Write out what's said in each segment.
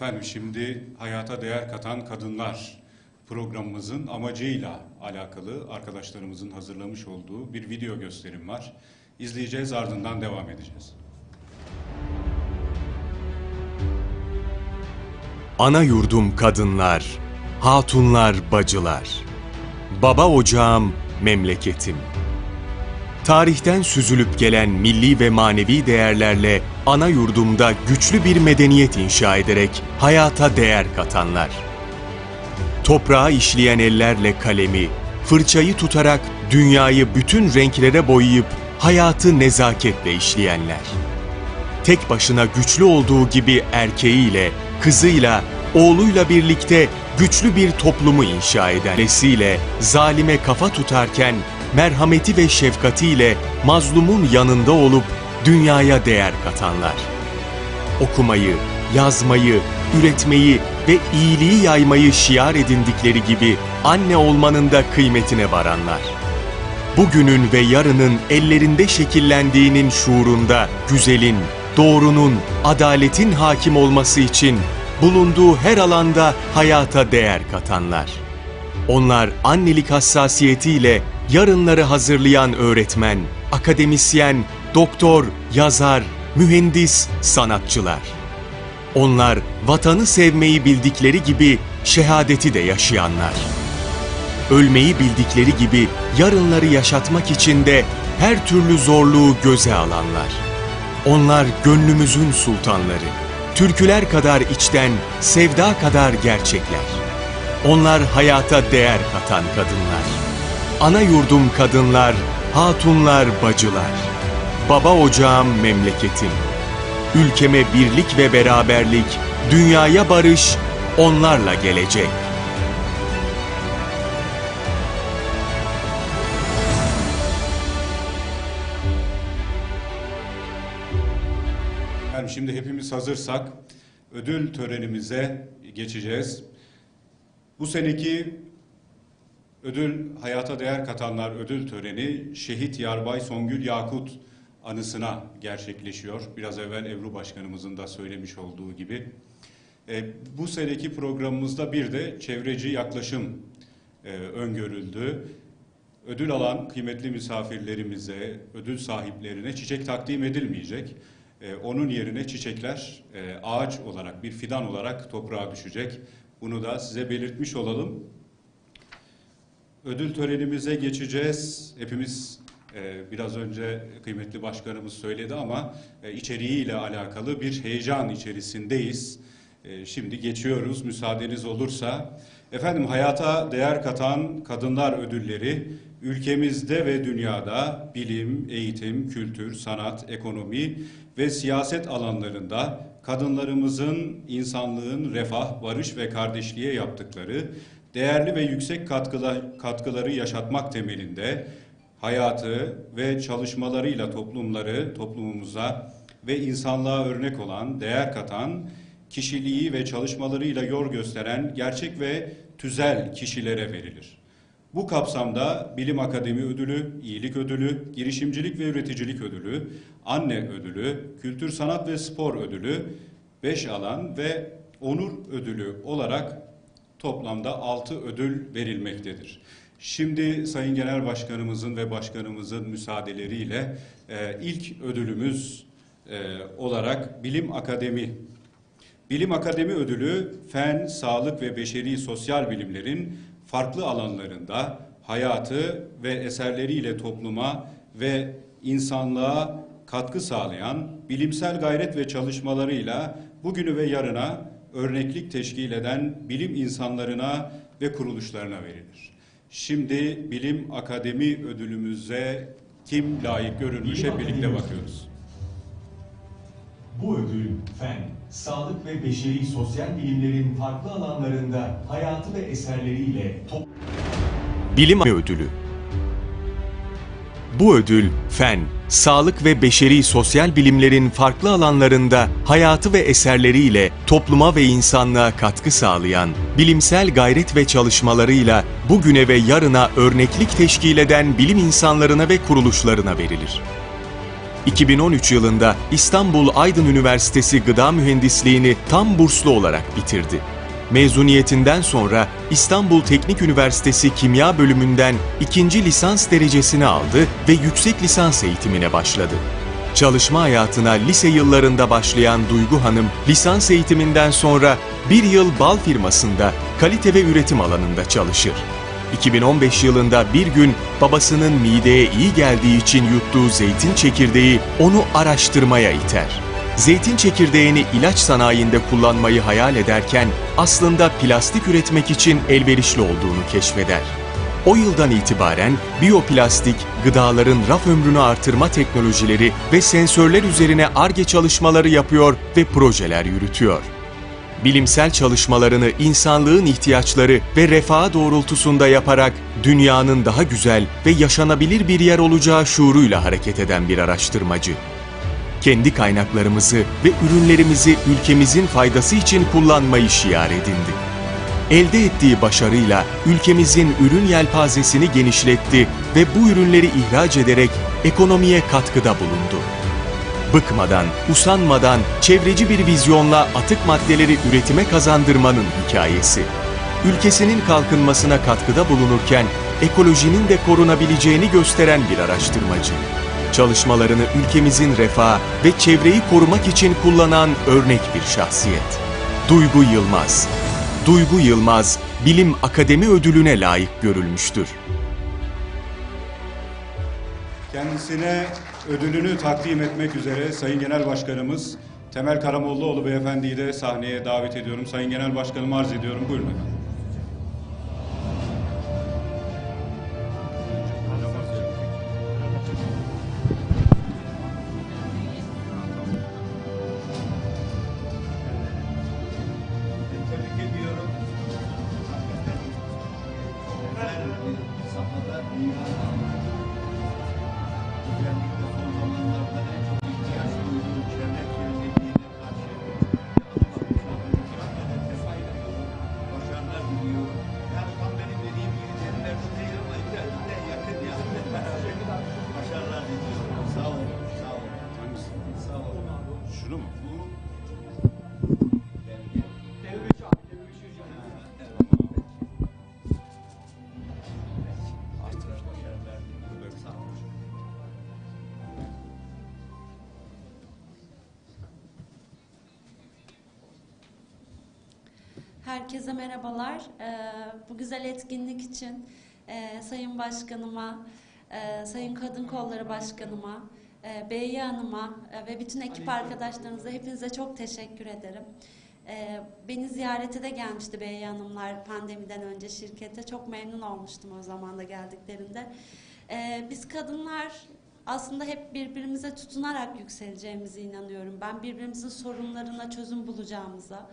Efendim şimdi hayata değer katan kadınlar programımızın amacıyla alakalı arkadaşlarımızın hazırlamış olduğu bir video gösterim var. İzleyeceğiz ardından devam edeceğiz. Ana yurdum kadınlar, hatunlar bacılar. Baba ocağım memleketim. Tarihten süzülüp gelen milli ve manevi değerlerle ana yurdumda güçlü bir medeniyet inşa ederek hayata değer katanlar. Toprağa işleyen ellerle kalemi, fırçayı tutarak dünyayı bütün renklere boyayıp hayatı nezaketle işleyenler tek başına güçlü olduğu gibi erkeğiyle, kızıyla, oğluyla birlikte güçlü bir toplumu inşa eden nesiyle zalime kafa tutarken merhameti ve şefkatiyle mazlumun yanında olup dünyaya değer katanlar. Okumayı, yazmayı, üretmeyi ve iyiliği yaymayı şiar edindikleri gibi anne olmanın da kıymetine varanlar bugünün ve yarının ellerinde şekillendiğinin şuurunda güzelin, doğrunun, adaletin hakim olması için bulunduğu her alanda hayata değer katanlar. Onlar annelik hassasiyetiyle yarınları hazırlayan öğretmen, akademisyen, doktor, yazar, mühendis, sanatçılar. Onlar vatanı sevmeyi bildikleri gibi şehadeti de yaşayanlar ölmeyi bildikleri gibi yarınları yaşatmak için de her türlü zorluğu göze alanlar. Onlar gönlümüzün sultanları. Türküler kadar içten, sevda kadar gerçekler. Onlar hayata değer katan kadınlar. Ana yurdum kadınlar, hatunlar, bacılar. Baba ocağım memleketim. Ülkeme birlik ve beraberlik, dünyaya barış onlarla gelecek. Yani şimdi hepimiz hazırsak ödül törenimize geçeceğiz. Bu seneki ödül Hayata Değer Katanlar ödül töreni Şehit Yarbay Songül Yakut anısına gerçekleşiyor. Biraz evvel Ebru Başkanımızın da söylemiş olduğu gibi. E, bu seneki programımızda bir de çevreci yaklaşım e, öngörüldü. Ödül alan kıymetli misafirlerimize, ödül sahiplerine çiçek takdim edilmeyecek. Ee, onun yerine çiçekler e, ağaç olarak, bir fidan olarak toprağa düşecek. Bunu da size belirtmiş olalım. Ödül törenimize geçeceğiz. Hepimiz e, biraz önce kıymetli başkanımız söyledi ama e, içeriğiyle alakalı bir heyecan içerisindeyiz. E, Şimdi geçiyoruz müsaadeniz olursa. Efendim hayata değer katan kadınlar ödülleri ülkemizde ve dünyada bilim, eğitim, kültür, sanat, ekonomi ve siyaset alanlarında kadınlarımızın insanlığın refah, barış ve kardeşliğe yaptıkları değerli ve yüksek katkılar, katkıları yaşatmak temelinde hayatı ve çalışmalarıyla toplumları, toplumumuza ve insanlığa örnek olan, değer katan, kişiliği ve çalışmalarıyla yol gösteren gerçek ve tüzel kişilere verilir. Bu kapsamda Bilim Akademi Ödülü, İyilik Ödülü, Girişimcilik ve Üreticilik Ödülü, Anne Ödülü, Kültür Sanat ve Spor Ödülü, 5 alan ve Onur Ödülü olarak toplamda 6 ödül verilmektedir. Şimdi Sayın Genel Başkanımızın ve Başkanımızın müsaadeleriyle e, ilk ödülümüz e, olarak Bilim Akademi Bilim Akademi Ödülü fen, sağlık ve beşeri sosyal bilimlerin farklı alanlarında hayatı ve eserleriyle topluma ve insanlığa katkı sağlayan bilimsel gayret ve çalışmalarıyla bugünü ve yarına örneklik teşkil eden bilim insanlarına ve kuruluşlarına verilir. Şimdi Bilim Akademi ödülümüze kim layık görülmüş hep birlikte bakıyoruz. Bu ödül fen, sağlık ve beşeri sosyal bilimlerin farklı alanlarında hayatı ve eserleriyle top Bilim Ödülü Bu ödül, fen, sağlık ve beşeri sosyal bilimlerin farklı alanlarında hayatı ve eserleriyle topluma ve insanlığa katkı sağlayan, bilimsel gayret ve çalışmalarıyla bugüne ve yarına örneklik teşkil eden bilim insanlarına ve kuruluşlarına verilir. 2013 yılında İstanbul Aydın Üniversitesi Gıda Mühendisliğini tam burslu olarak bitirdi. Mezuniyetinden sonra İstanbul Teknik Üniversitesi Kimya Bölümünden ikinci lisans derecesini aldı ve yüksek lisans eğitimine başladı. Çalışma hayatına lise yıllarında başlayan Duygu Hanım, lisans eğitiminden sonra bir yıl bal firmasında kalite ve üretim alanında çalışır. 2015 yılında bir gün babasının mideye iyi geldiği için yuttuğu zeytin çekirdeği onu araştırmaya iter. Zeytin çekirdeğini ilaç sanayinde kullanmayı hayal ederken aslında plastik üretmek için elverişli olduğunu keşfeder. O yıldan itibaren biyoplastik, gıdaların raf ömrünü artırma teknolojileri ve sensörler üzerine ARGE çalışmaları yapıyor ve projeler yürütüyor. Bilimsel çalışmalarını insanlığın ihtiyaçları ve refahı doğrultusunda yaparak dünyanın daha güzel ve yaşanabilir bir yer olacağı şuuruyla hareket eden bir araştırmacı. Kendi kaynaklarımızı ve ürünlerimizi ülkemizin faydası için kullanmayı şiar edindi elde ettiği başarıyla ülkemizin ürün yelpazesini genişletti ve bu ürünleri ihraç ederek ekonomiye katkıda bulundu. Bıkmadan, usanmadan çevreci bir vizyonla atık maddeleri üretime kazandırmanın hikayesi. Ülkesinin kalkınmasına katkıda bulunurken ekolojinin de korunabileceğini gösteren bir araştırmacı. Çalışmalarını ülkemizin refah ve çevreyi korumak için kullanan örnek bir şahsiyet. Duygu Yılmaz Duygu Yılmaz, Bilim Akademi Ödülü'ne layık görülmüştür. Kendisine ödülünü takdim etmek üzere Sayın Genel Başkanımız Temel Karamollaoğlu Beyefendi'yi de sahneye davet ediyorum. Sayın Genel Başkanım arz ediyorum. Buyurun efendim. Her safhada özellikle son zamanlarda en çok ihtiyaç Herkese merhabalar. Ee, Bu güzel etkinlik için e, Sayın Başkanıma, e, Sayın Kadın Kolları Başkanıma, e, Beyye Hanım'a ve bütün ekip arkadaşlarınıza hepinize çok teşekkür ederim. Beni ziyarete de gelmişti Beyye Hanımlar pandemiden önce şirkete. Çok memnun olmuştum o zaman da geldiklerinde. Biz kadınlar aslında hep birbirimize tutunarak yükseleceğimize inanıyorum. Ben birbirimizin sorunlarına çözüm bulacağımıza,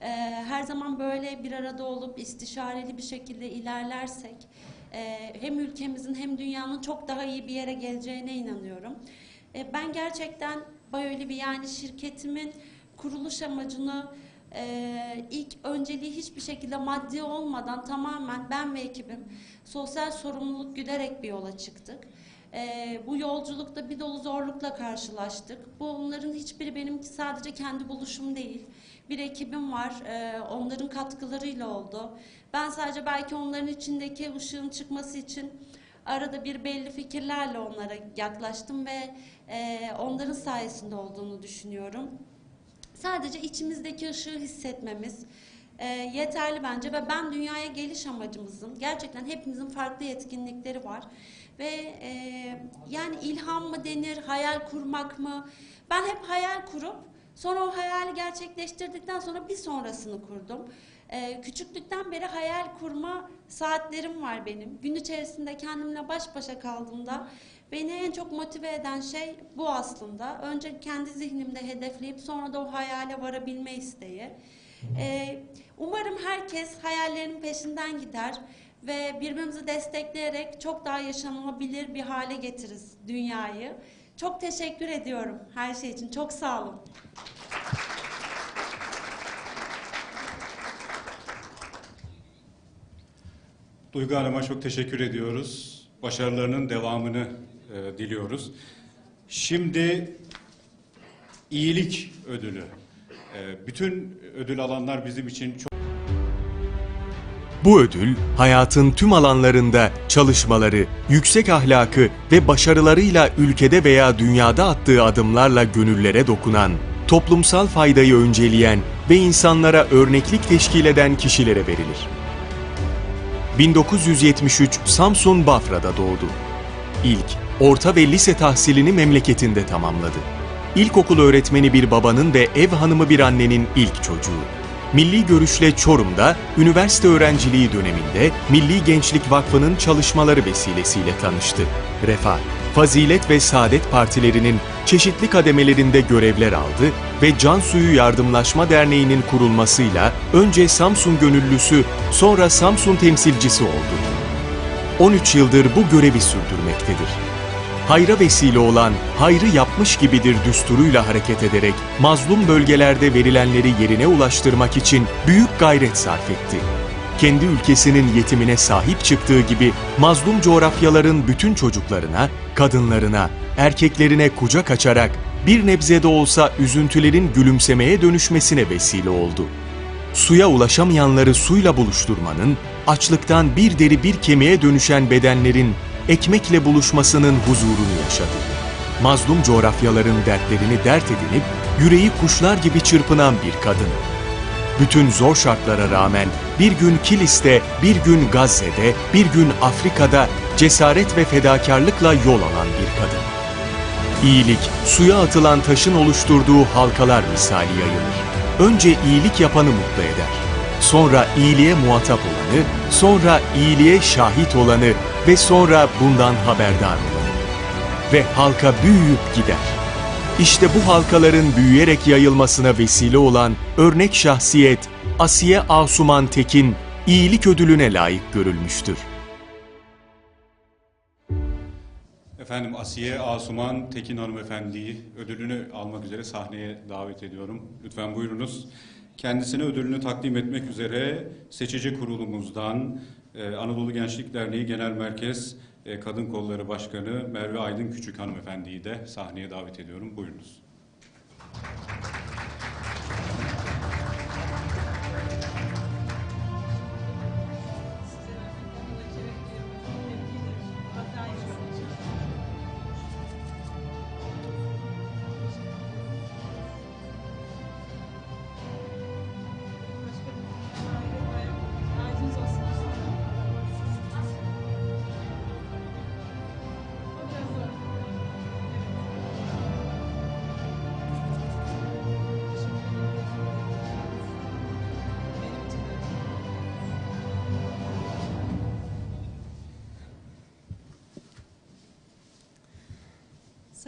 ee, her zaman böyle bir arada olup istişareli bir şekilde ilerlersek e, hem ülkemizin hem dünyanın çok daha iyi bir yere geleceğine inanıyorum. E, ben gerçekten böyle bir yani şirketimin kuruluş amacını e, ilk önceliği hiçbir şekilde maddi olmadan tamamen ben ve ekibim sosyal sorumluluk güderek bir yola çıktık. Ee, bu yolculukta bir dolu zorlukla karşılaştık. Bunların hiçbiri benim sadece kendi buluşum değil. Bir ekibim var, ee, onların katkılarıyla oldu. Ben sadece belki onların içindeki ışığın çıkması için arada bir belli fikirlerle onlara yaklaştım ve e, onların sayesinde olduğunu düşünüyorum. Sadece içimizdeki ışığı hissetmemiz e, yeterli bence ve ben dünyaya geliş amacımızın gerçekten hepimizin farklı yetkinlikleri var ve e, yani ilham mı denir, hayal kurmak mı? Ben hep hayal kurup sonra o hayali gerçekleştirdikten sonra bir sonrasını kurdum. E, küçüklükten beri hayal kurma saatlerim var benim. Gün içerisinde kendimle baş başa kaldığımda beni en çok motive eden şey bu aslında. Önce kendi zihnimde hedefleyip sonra da o hayale varabilme isteği. Ee, umarım herkes hayallerinin peşinden gider ve birbirimizi destekleyerek çok daha yaşanılabilir bir hale getiririz dünyayı. Çok teşekkür ediyorum her şey için. Çok sağ olun. Duygu Hanım'a çok teşekkür ediyoruz. Başarılarının devamını e, diliyoruz. Şimdi iyilik ödülü. Ee, Bütün ödül alanlar bizim için çok Bu ödül, hayatın tüm alanlarında çalışmaları, yüksek ahlakı ve başarılarıyla ülkede veya dünyada attığı adımlarla gönüllere dokunan, toplumsal faydayı önceleyen ve insanlara örneklik teşkil eden kişilere verilir. 1973 Samsun Bafra'da doğdu. İlk, orta ve lise tahsilini memleketinde tamamladı. İlkokul öğretmeni bir babanın ve ev hanımı bir annenin ilk çocuğu. Milli görüşle Çorum'da üniversite öğrenciliği döneminde Milli Gençlik Vakfı'nın çalışmaları vesilesiyle tanıştı. Refah, Fazilet ve Saadet Partilerinin çeşitli kademelerinde görevler aldı ve Can Suyu Yardımlaşma Derneği'nin kurulmasıyla önce Samsun gönüllüsü, sonra Samsun temsilcisi oldu. 13 yıldır bu görevi sürdürmektedir. Hayra vesile olan hayrı yapmış gibidir düsturuyla hareket ederek mazlum bölgelerde verilenleri yerine ulaştırmak için büyük gayret sarf etti. Kendi ülkesinin yetimine sahip çıktığı gibi mazlum coğrafyaların bütün çocuklarına, kadınlarına, erkeklerine kucak açarak bir nebze de olsa üzüntülerin gülümsemeye dönüşmesine vesile oldu suya ulaşamayanları suyla buluşturmanın, açlıktan bir deri bir kemiğe dönüşen bedenlerin ekmekle buluşmasının huzurunu yaşadı. Mazlum coğrafyaların dertlerini dert edinip, yüreği kuşlar gibi çırpınan bir kadın. Bütün zor şartlara rağmen bir gün Kilis'te, bir gün Gazze'de, bir gün Afrika'da cesaret ve fedakarlıkla yol alan bir kadın. İyilik, suya atılan taşın oluşturduğu halkalar misali yayılır. Önce iyilik yapanı mutlu eder. Sonra iyiliğe muhatap olanı, sonra iyiliğe şahit olanı ve sonra bundan haberdar olanı. Ve halka büyüyüp gider. İşte bu halkaların büyüyerek yayılmasına vesile olan örnek şahsiyet Asiye Asuman Tekin iyilik ödülüne layık görülmüştür. Efendim Asiye Asuman Tekin hanımefendiyi ödülünü almak üzere sahneye davet ediyorum. Lütfen buyurunuz. Kendisine ödülünü takdim etmek üzere seçici kurulumuzdan e, Anadolu Gençlik Derneği Genel Merkez e, Kadın Kolları Başkanı Merve Aydın Küçük hanımefendiyi de sahneye davet ediyorum. Buyurunuz.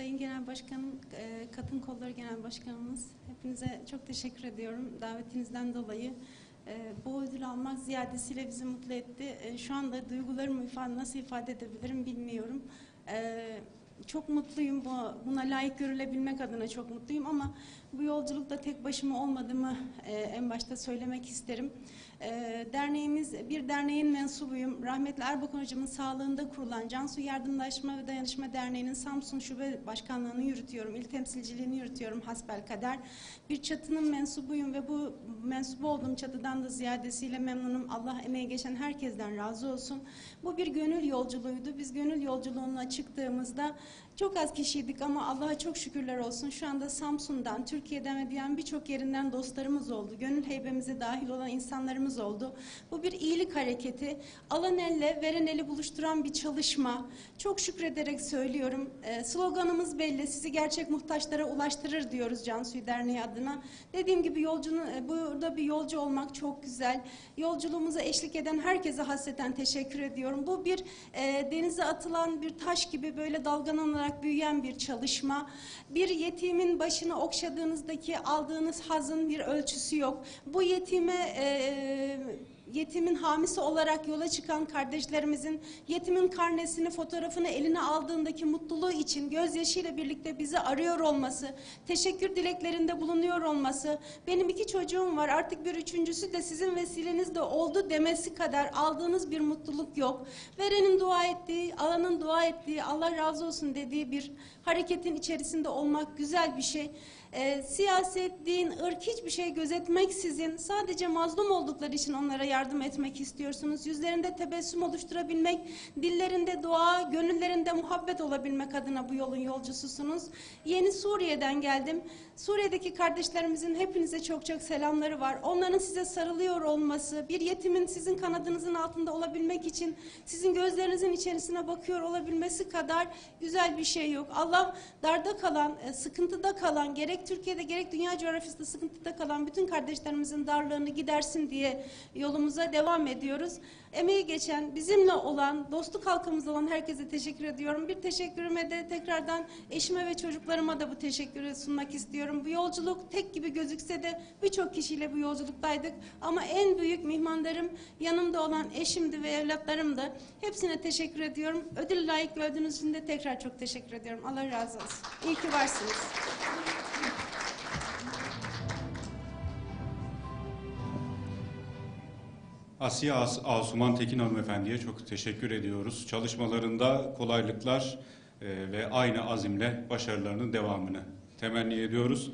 Sayın Genel Başkanım, e, Kadın Kolları Genel Başkanımız, hepinize çok teşekkür ediyorum davetinizden dolayı. E, Bu ödül almak ziyadesiyle bizi mutlu etti. E, Şu anda duygularımı ifade, nasıl ifade edebilirim bilmiyorum. Çok mutluyum, bu- buna layık görülebilmek adına çok mutluyum ama bu yolculukta tek başıma olmadığımı en başta söylemek isterim. E, Derneğimiz, bir derneğin mensubuyum. Rahmetli Erbakan Hocamın sağlığında kurulan Cansu Yardımlaşma ve Dayanışma Derneği'nin Samsun Şube Başkanlığı'nı yürütüyorum. İl temsilciliğini yürütüyorum hasbelkader. Bir çatının mensubuyum ve bu mensup olduğum çatıdan da ziyadesiyle memnunum. Allah emeği geçen herkesten razı olsun. Bu bir gönül yolculuğuydu. Biz gönül yolculuğuna çıktığımızda çok az kişiydik ama Allah'a çok şükürler olsun. Şu anda Samsun'dan, Türkiye'den ve dünyanın birçok yerinden dostlarımız oldu. Gönül heybemize dahil olan insanlarımız oldu. Bu bir iyilik hareketi. Alan elle, veren eli buluşturan bir çalışma. Çok şükrederek söylüyorum. Ee, sloganımız belli. Sizi gerçek muhtaçlara ulaştırır diyoruz Cansuyu Derneği adına. Dediğim gibi yolcunun, e, burada bir yolcu olmak çok güzel. Yolculuğumuza eşlik eden herkese hasreten teşekkür ediyorum. Bu bir e, denize atılan bir taş gibi böyle dalgalanarak büyüyen bir çalışma. Bir yetimin başını okşadığınızdaki aldığınız hazın bir ölçüsü yok. Bu yetime e, yetimin hamisi olarak yola çıkan kardeşlerimizin yetimin karnesini, fotoğrafını eline aldığındaki mutluluğu için gözyaşıyla birlikte bizi arıyor olması, teşekkür dileklerinde bulunuyor olması, benim iki çocuğum var artık bir üçüncüsü de sizin vesilenizde oldu demesi kadar aldığınız bir mutluluk yok. Verenin dua ettiği, alanın dua ettiği, Allah razı olsun dediği bir hareketin içerisinde olmak güzel bir şey. Ee, siyaset, din, ırk hiçbir şey gözetmeksizin sadece mazlum oldukları için onlara yardım etmek istiyorsunuz. Yüzlerinde tebessüm oluşturabilmek, dillerinde dua, gönüllerinde muhabbet olabilmek adına bu yolun yolcususunuz. Yeni Suriye'den geldim. Suriye'deki kardeşlerimizin hepinize çok çok selamları var. Onların size sarılıyor olması, bir yetimin sizin kanadınızın altında olabilmek için sizin gözlerinizin içerisine bakıyor olabilmesi kadar güzel bir şey yok. Allah darda kalan, e, sıkıntıda kalan, gerek Türkiye'de gerek dünya coğrafyasında sıkıntıda kalan bütün kardeşlerimizin darlığını gidersin diye yolumuza devam ediyoruz. Emeği geçen, bizimle olan, dostluk halkımız olan herkese teşekkür ediyorum. Bir teşekkürüme de tekrardan eşime ve çocuklarıma da bu teşekkürü sunmak istiyorum. Bu yolculuk tek gibi gözükse de birçok kişiyle bu yolculuktaydık. Ama en büyük mihmandarım yanımda olan eşimdi ve evlatlarımdı. Hepsine teşekkür ediyorum. Ödül layık gördüğünüz için de tekrar çok teşekkür ediyorum. Allah razı olsun. İyi ki varsınız. Asiye As Asuman Tekin hanımefendiye çok teşekkür ediyoruz. Çalışmalarında kolaylıklar e, ve aynı azimle başarılarının devamını temenni ediyoruz.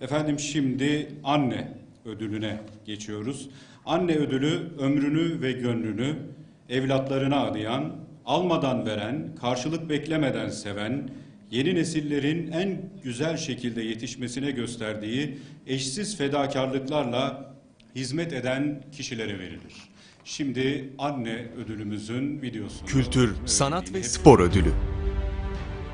Efendim şimdi anne ödülüne geçiyoruz. Anne ödülü ömrünü ve gönlünü evlatlarına adayan, almadan veren, karşılık beklemeden seven, yeni nesillerin en güzel şekilde yetişmesine gösterdiği eşsiz fedakarlıklarla hizmet eden kişilere verilir. Şimdi anne ödülümüzün videosunu... Kültür, Evet, Sanat ve Spor Ödülü.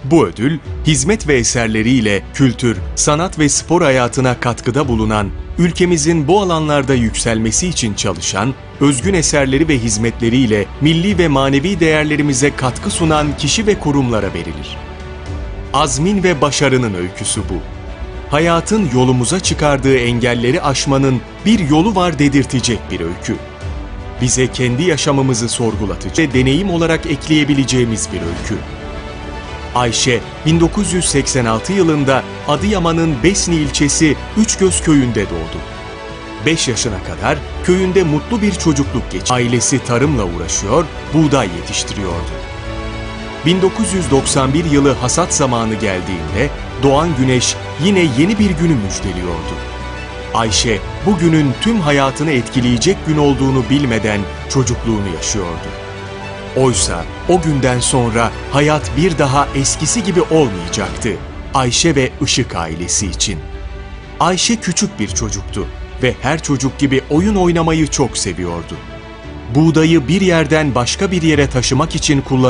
Bu ödül, hizmet ve eserleriyle kültür, sanat ve spor hayatına katkıda bulunan, ülkemizin bu alanlarda yükselmesi için çalışan, özgün eserleri ve hizmetleriyle milli ve manevi değerlerimize katkı sunan kişi ve kurumlara verilir. Azmin ve başarının öyküsü bu. Hayatın yolumuza çıkardığı engelleri aşmanın bir yolu var dedirtecek bir öykü. Bize kendi yaşamımızı sorgulatıcı ve deneyim olarak ekleyebileceğimiz bir öykü. Ayşe 1986 yılında Adıyaman'ın Besni ilçesi Üçgöz köyünde doğdu. 5 yaşına kadar köyünde mutlu bir çocukluk geçirdi. Ailesi tarımla uğraşıyor, buğday yetiştiriyordu. 1991 yılı hasat zamanı geldiğinde doğan güneş yine yeni bir günü müjdeliyordu. Ayşe bu günün tüm hayatını etkileyecek gün olduğunu bilmeden çocukluğunu yaşıyordu. Oysa o günden sonra hayat bir daha eskisi gibi olmayacaktı. Ayşe ve Işık ailesi için. Ayşe küçük bir çocuktu ve her çocuk gibi oyun oynamayı çok seviyordu. Buğdayı bir yerden başka bir yere taşımak için kullanılan